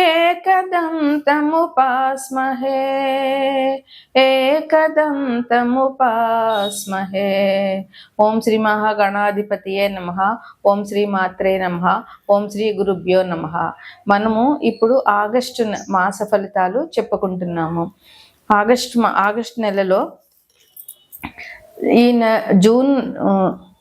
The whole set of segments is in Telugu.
ఏకదంతముపాస్మహే ఏకదంతముపాస్మహే ఓం శ్రీ మహాగణాధిపతియే నమ. ఓం శ్రీ మాత్రే నమ. ఓం శ్రీ గురుభ్యో నమ. మనము ఇప్పుడు ఆగస్టు మాస ఫలితాలు చెప్పుకుంటున్నాము. ఆగస్టు ఆగస్టు నెలలో ఈ జూన్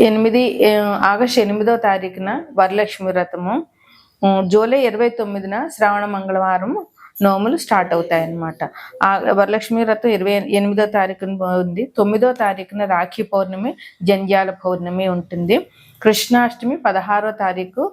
ఎనిమిది ఆగస్టు ఎనిమిదో తారీఖున వరలక్ష్మి వ్రతము. జూలై ఇరవై తొమ్మిదిన శ్రావణ మంగళవారం నోములు స్టార్ట్ అవుతాయి అన్నమాట ఆ వరలక్ష్మి వ్రతం ఇరవై ఎనిమిదో తారీఖున ఉంది. తొమ్మిదో తారీఖున రాఖీ పౌర్ణమి జంధ్యాల పౌర్ణమి ఉంటుంది. కృష్ణాష్టమి పదహారో తారీఖు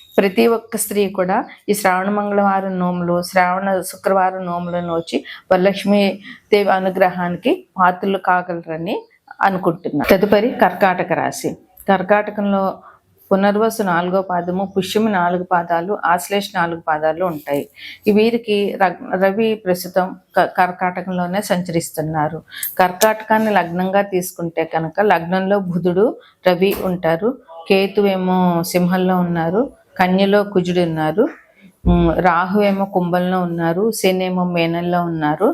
ప్రతి ఒక్క స్త్రీ కూడా ఈ శ్రావణ మంగళవారం నోములు శ్రావణ శుక్రవారం నోములను వచ్చి వరలక్ష్మి దేవి అనుగ్రహానికి పాత్రలు కాగలరని అనుకుంటున్నాను తదుపరి కర్కాటక రాశి. కర్కాటకంలో పునర్వసు నాలుగో పాదము పుష్యమి నాలుగు పాదాలు ఆశ్లేష నాలుగు పాదాలు ఉంటాయి. ఈ వీరికి రగ్- రవి ప్రస్తుతం క- కర్కాటకంలోనే సంచరిస్తున్నారు. కర్కాటకాన్ని లగ్నంగా తీసుకుంటే కనుక లగ్నంలో బుధుడు రవి ఉంటారు. కేతు ఏమో సింహంలో ఉన్నారు. కన్యలో కుజుడు ఉన్నారు. రాహు ఏమో కుంభంలో ఉన్నారు. శని ఏమో మేనంలో ఉన్నారు.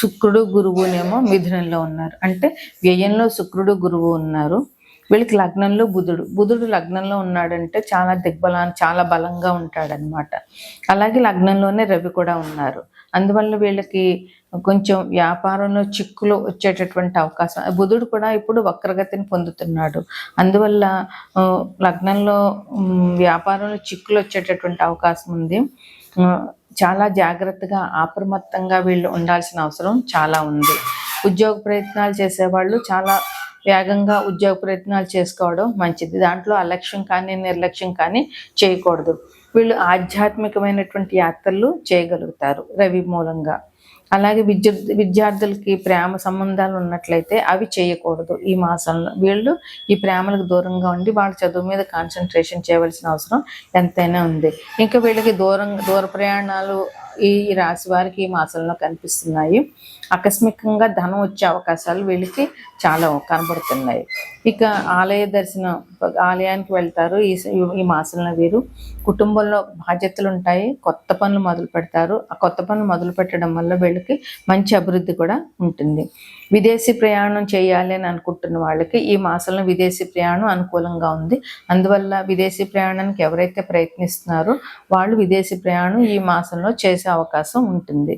శుక్రుడు గురువునేమో మిథునంలో ఉన్నారు. అంటే వ్యయంలో శుక్రుడు గురువు ఉన్నారు. వీళ్ళకి లగ్నంలో బుధుడు. బుధుడు లగ్నంలో ఉన్నాడంటే చాలా దిగ్బలాన్ని చాలా బలంగా ఉంటాడనమాట అలాగే లగ్నంలోనే రవి కూడా ఉన్నారు. అందువల్ల వీళ్ళకి కొంచెం వ్యాపారంలో చిక్కులు వచ్చేటటువంటి అవకాశం. బుధుడు కూడా ఇప్పుడు వక్రగతిని పొందుతున్నాడు. అందువల్ల లగ్నంలో వ్యాపారంలో చిక్కులు వచ్చేటటువంటి అవకాశం ఉంది. చాలా జాగ్రత్తగా అప్రమత్తంగా వీళ్ళు ఉండాల్సిన అవసరం చాలా ఉంది. ఉద్యోగ ప్రయత్నాలు చేసేవాళ్ళు చాలా వేగంగా ఉద్యోగ ప్రయత్నాలు చేసుకోవడం మంచిది. దాంట్లో అలక్ష్యం కానీ నిర్లక్ష్యం కానీ చేయకూడదు. వీళ్ళు ఆధ్యాత్మికమైనటువంటి యాత్రలు చేయగలుగుతారు రవి మూలంగా. అలాగే విద్య విద్యార్థులకి ప్రేమ సంబంధాలు ఉన్నట్లయితే అవి చేయకూడదు ఈ మాసంలో. వీళ్ళు ఈ ప్రేమలకు దూరంగా ఉండి వాళ్ళ చదువు మీద కాన్సన్ట్రేషన్ చేయవలసిన అవసరం ఎంతైనా ఉంది. ఇంకా వీళ్ళకి దూరం దూర ప్రయాణాలు ఈ రాశి వారికి ఈ మాసంలో కనిపిస్తున్నాయి. ఆకస్మికంగా ధనం వచ్చే అవకాశాలు వీళ్ళకి చాలా కనబడుతున్నాయి. ఇక ఆలయ దర్శనం ఆలయానికి వెళ్తారు. ఈ ఈ మాసంలో వీరు కుటుంబంలో బాధ్యతలు ఉంటాయి కొత్త పనులు మొదలు పెడతారు. ఆ కొత్త పనులు మొదలు పెట్టడం వల్ల వీళ్ళకి మంచి అభివృద్ధి కూడా ఉంటుంది. విదేశీ ప్రయాణం చేయాలి అని అనుకుంటున్న వాళ్ళకి ఈ మాసంలో విదేశీ ప్రయాణం అనుకూలంగా ఉంది. అందువల్ల విదేశీ ప్రయాణానికి ఎవరైతే ప్రయత్నిస్తున్నారో వాళ్ళు విదేశీ ప్రయాణం ఈ మాసంలో చేసే అవకాశం ఉంటుంది.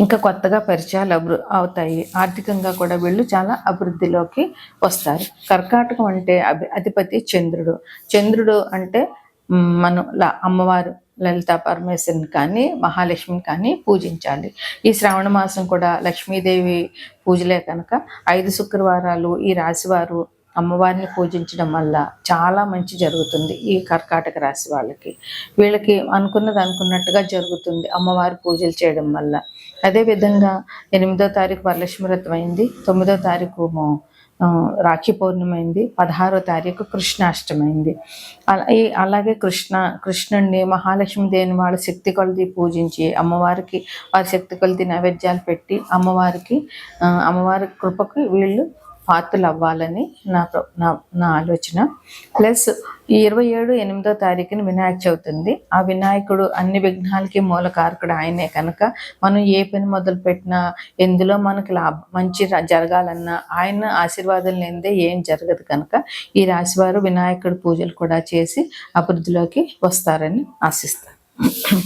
ఇంకా కొత్తగా పరిచయాలు అభివృ అవుతాయి. ఆర్థికంగా కూడా వీళ్ళు చాలా అభివృద్ధిలోకి వస్తారు. కర్కాటకం అంటే అభి అధిపతి చంద్రుడు. చంద్రుడు అంటే మనం ల- అమ్మవారు లలిత పరమేశ్వరిని కానీ మహాలక్ష్మిని కానీ పూజించాలి. ఈ శ్రావణ మాసం కూడా లక్ష్మీదేవి పూజలే కనుక ఐదు శుక్రవారాలు ఈ రాశివారు అమ్మవారిని పూజించడం వల్ల చాలా మంచి జరుగుతుంది ఈ కర్కాటక రాశి వాళ్ళకి. వీళ్ళకి అనుకున్నది అనుకున్నట్టుగా జరుగుతుంది అమ్మవారి పూజలు చేయడం వల్ల. అదేవిధంగా ఎనిమిదో తారీఖు వరలక్ష్మి వ్రతం అయింది తొమ్మిదో తారీఖు రాఖీ పౌర్ణమి అయింది పదహారో తారీఖు కృష్ణాష్టమి అయింది అలా ఈ అలాగే కృష్ణ కృష్ణుడిని మహాలక్ష్మి దేని వాళ్ళ శక్తి కొలది పూజించి అమ్మవారికి వారి శక్తి కొలది నైవేద్యాలు పెట్టి అమ్మవారికి అమ్మవారి కృపకు వీళ్ళు పాత్రలు అవ్వాలని నా నా నా ఆలోచన. ప్లస్ ఈ ఇరవై ఏడు ఎనిమిదో తారీఖున వినాయక చవితి ఉంది ఆ వినాయకుడు అన్ని విఘ్నాలకి మూలకారకుడు ఆయనే కనుక మనం ఏ పని మొదలు పెట్టినా ఎందులో మనకి లాభ మంచి జరగాలన్నా ఆయన ఆశీర్వాదం లేనిదే ఏం జరగదు కనుక ఈ రాశివారు వినాయకుడి పూజలు కూడా చేసి అభివృద్ధిలోకి వస్తారని ఆశిస్తాను.